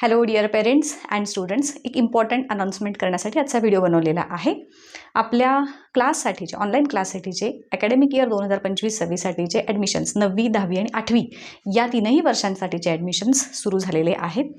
Hello dear parents and students एक important announcement करण्यासाठी आजचा व्हिडिओ बनवलेला आहे. आपल्या क्लाससाठीचे ऑनलाईन क्लाससाठीचे अकॅडमिक इयर दोन हजार पंचवीस सव्वीससाठीचे ॲडमिशन्स नववी दहावी आणि आठवी या तीनही वर्षांसाठीचे ॲडमिशन्स सुरू झालेले आहेत.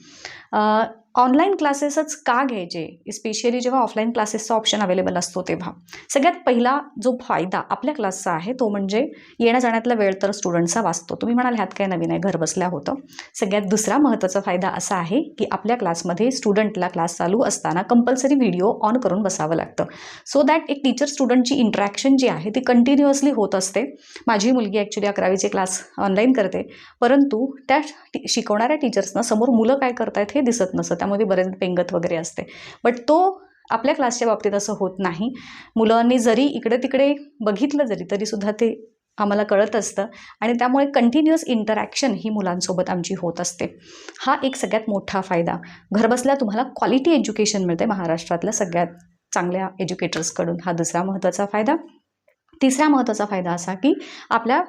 ऑनलाईन क्लासेसच का घ्यायचे? स्पेशली जेव्हा ऑफलाईन क्लासेसचा ऑप्शन अवेलेबल असतो तेव्हा. सगळ्यात पहिला जो फायदा आपल्या क्लासचा आहे तो म्हणजे येण्या जाण्यातला वेळ तर स्टुडंटचा वाचतो. तुम्ही म्हणाल ह्यात काय नवीन आहे? घर बसल्या होतं. सगळ्यात दुसरा महत्त्वाचा फायदा असा आहे की आपल्या क्लासमध्ये स्टुडंटला क्लास चालू असताना कंपल्सरी व्हिडिओ ऑन करून बसावं लागतं. सो दॅट एक टीचर स्टुडंटची इंट्रॅक्शन जी आहे ती कंटिन्युअसली होत असते. माझी मुलगी ॲक्च्युली अकरावीचे क्लास ऑनलाईन करते. परंतु त्या टी- शिकवणाऱ्या टीचर्सना समोर मुलं काय करतायत हे दिसत नसत. त्यामध्ये बरेच पेंगत वगैरे असते. बट तो आपल्या क्लासच्या बाबतीत असं होत नाही. मुलांनी जरी इकडे तिकडे बघितलं जरी तरीसुद्धा ते आम्हाला कळत असतं. आणि त्यामुळे कंटिन्युअस इंटरॅक्शन ही मुलांसोबत आमची होत असते. हा एक सगळ्यात मोठा फायदा. घरबसल्या तुम्हाला क्वालिटी एज्युकेशन मिळते महाराष्ट्रातल्या सगळ्यात चांगल्या एज्युकेटर्सकडून हा दुसरा महत्त्वाचा फायदा. तिसरा महत्त्वाचा फायदा असा की आपल्या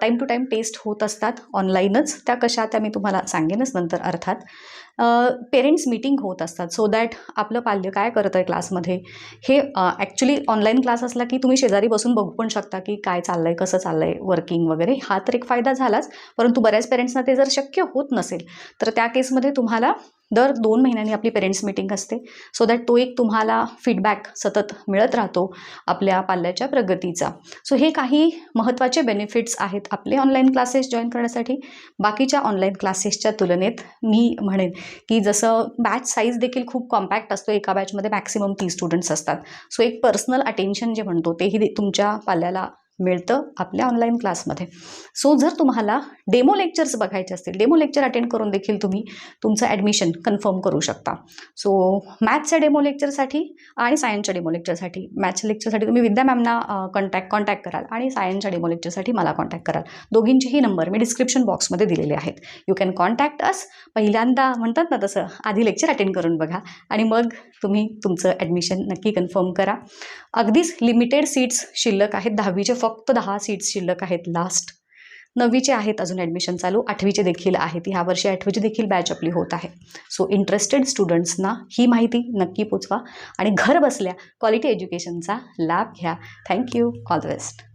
टाईम टू टाईम टेस्ट होत असतात ऑनलाईनच त्या कशा त्या मी तुम्हाला सांगेनच नंतर अर्थात. पेरेंट्स मीटिंग होत असतात. सो दॅट आपलं पाल्य काय करत आहे क्लासमध्ये हे ॲक्च्युली ऑनलाईन क्लास असला की तुम्ही शेजारी बसून बघू पण शकता की काय चाललं आहे कसं चाललं आहे वर्किंग वगैरे. हा तर एक फायदा झालाच. परंतु बऱ्याच पेरेंट्सना ते जर शक्य होत नसेल तर त्या केसमध्ये तुम्हाला दर दोन महिन्यांनी आपली पेरेंट्स मीटिंग असते. सो दॅट तो एक तुम्हाला फीडबॅक सतत मिळत राहतो आपल्या पाल्याच्या प्रगतीचा. सो हे काही महत्त्वाचे बेनिफिट्स आहेत आपले ऑनलाईन क्लासेस जॉईन करण्यासाठी. बाकीच्या ऑनलाईन क्लासेसच्या तुलनेत मी म्हणेन की जसं बॅच साईज देखील खूप कॉम्पॅक्ट असतो. एका बॅचमध्ये मॅक्सिमम तीस स्टुडंट्स असतात. सो एक पर्सनल अटेन्शन जे म्हणतो तेही दे- तुमच्या पाल्याला मिळतं आपल्या ऑनलाईन क्लासमध्ये सो जर तुम्हाला डेमो लेक्चर्स बघायचे असतील डेमो लेक्चर अटेंड करून देखील तुम्ही तुमचं ॲडमिशन कन्फर्म करू शकता. सो मॅथ्सच्या डेमो लेक्चरसाठी आणि सायन्सच्या डेमो लेक्चरसाठी मॅथ्सच्या लेक्चरसाठी तुम्ही विद्या मॅमना कॉन्टॅक्ट कॉन्टॅक्ट कराल आणि सायन्सच्या डेमो लेक्चरसाठी मला कॉन्टॅक्ट कराल. दोघींचेही नंबर मी डिस्क्रिप्शन बॉक्समध्ये दिलेले आहेत. यू कॅन कॉन्टॅक्ट अस पहिल्यांदा म्हणतात ना तसं आधी लेक्चर अटेंड करून बघा आणि मग तुम्ही तुमचं ॲडमिशन नक्की कन्फर्म करा. अगदीच लिमिटेड सीट्स शिल्लक आहेत दहावीचे फक्त फक्त दहा सीट्स शिल्लक आहेत लास्ट नववीचे आहेत अजून ॲडमिशन चालू आठवीचे देखील आहेत. ह्या वर्षी आठवीची देखील बॅच आपली होत आहे. सो इंटरेस्टेड स्टुडंट्सना ही माहिती नक्की पोचवा. आणि घर बसल्या क्वालिटी एज्युकेशनचा लाभ घ्या. Thank you all the best